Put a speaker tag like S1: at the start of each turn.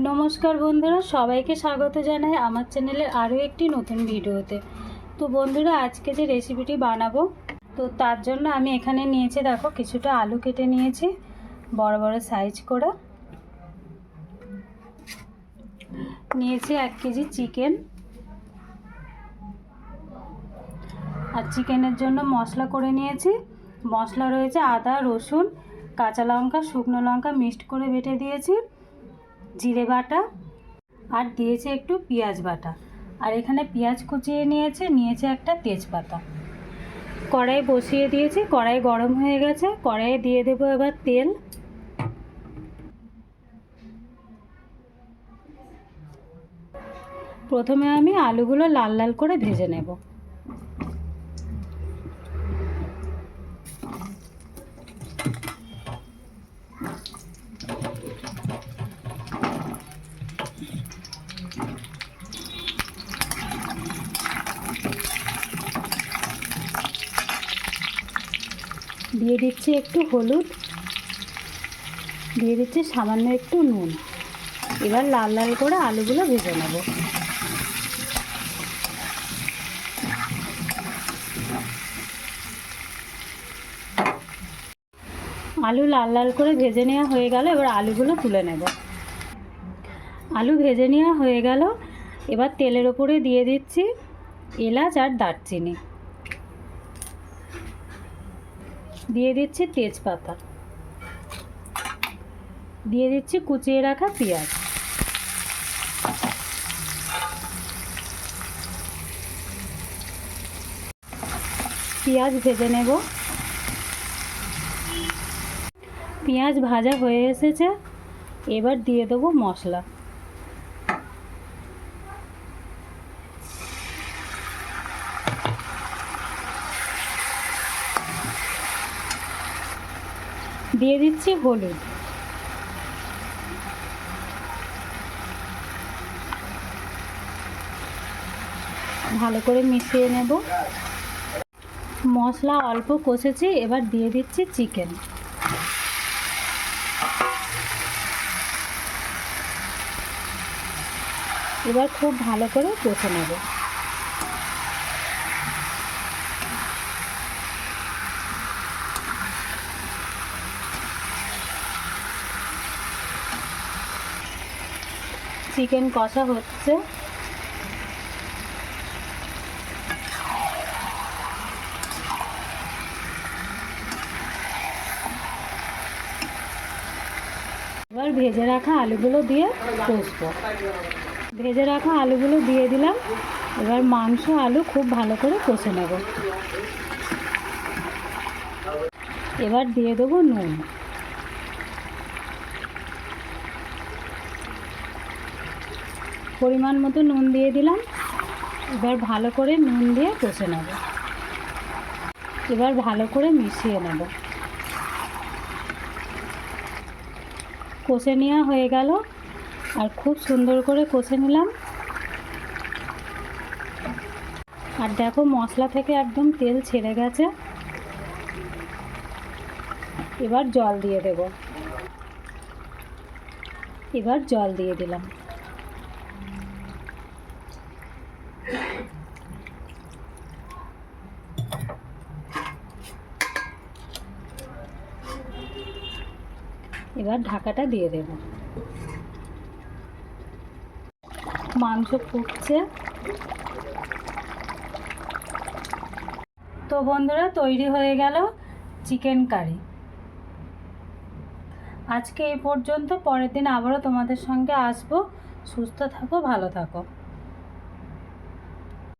S1: নমস্কার বন্ধুরা, সবাইকে স্বাগত জানাই আমার চ্যানেলের আরও একটি নতুন ভিডিওতে। তো বন্ধুরা, আজকে যে রেসিপিটি বানাবো, তো তার জন্য আমি এখানে নিয়েছি, দেখো, কিছুটা আলু কেটে নিয়েছি, বড় বড় সাইজ করে। নিয়েছি এক কেজি চিকেন। আর চিকেনের জন্য মশলা করে নিয়েছি। মশলা রয়েছে আদা, রসুন, কাঁচা লঙ্কা, শুকনো লঙ্কা মিক্সড করে বেটে দিয়েছি। জিরে বাটা আর দিয়েছে একটু পেঁয়াজ বাটা। আর এখানে পেঁয়াজ কুচিয়ে নিয়েছে নিয়েছে একটা তেজপাতা। কড়াই বসিয়ে দিয়েছি, কড়াই গরম হয়ে গেছে, কড়াইয়ে দিয়ে দেবো এবার তেল। প্রথমে আমি আলুগুলো লাল লাল করে ভেজে নেব। দিয়ে দিচ্ছি একটু হলুদ। দিয়ে দিচ্ছি সামান্য একটু নুন। এবার লাল লাল করে আলুগুলো ভেজে নেব। আলু লাল লাল করে ভেজে নেওয়া হয়ে গেল, এবার আলুগুলো তুলে নেব। আলু ভেজে নেওয়া হয়ে গেল। এবার তেলের ওপরে দিয়ে দিচ্ছি এলাচ আর দারচিনি। দিয়ে দিচ্ছি তেজপাতা। দিয়ে দিচ্ছি কুচিয়ে রাখা পেঁয়াজ। পেঁয়াজ ভেজে নেব। পেঁয়াজ ভাজা হয়ে এসেছে। এবার দিয়ে দেবো মশলা। দিয়ে দিচ্ছি হলুদ। ভালো করে মিশিয়ে নেব। মশলা অল্প কষেছি, এবার দিয়ে দিচ্ছি চিকেন। এবার খুব ভালো করে কষে নেব। চিকেন কষা হচ্ছে। এবার ভেজে রাখা আলুগুলো দিয়ে কষবো ভেজে রাখা আলুগুলো দিয়ে দিলাম। এবার মাংস, আলু খুব ভালো করে কষে নেব। এবার দিয়ে দেবো নুন। পরিমাণ মতো নুন দিয়ে দিলাম। এবার ভালো করে নুন দিয়ে কষে নেব। এবার ভালো করে মিশিয়ে নেব। কষে নেওয়া হয়ে গেল। আর খুব সুন্দর করে কষে নিলাম। আর দেখো মশলা থেকে একদম তেল ছেড়ে গেছে। এবার জল দিয়ে দেব। এবার জল দিয়ে দিলাম। এবার ঢাকাটা দিয়ে দেব। মাংস ফুটছে। তো বন্ধুরা, তৈরি হয়ে গেল চিকেন কারি। আজকে এই পর্যন্ত, পরের দিন আবারও তোমাদের সঙ্গে আসব। সুস্থ থাকো, ভালো থাকো।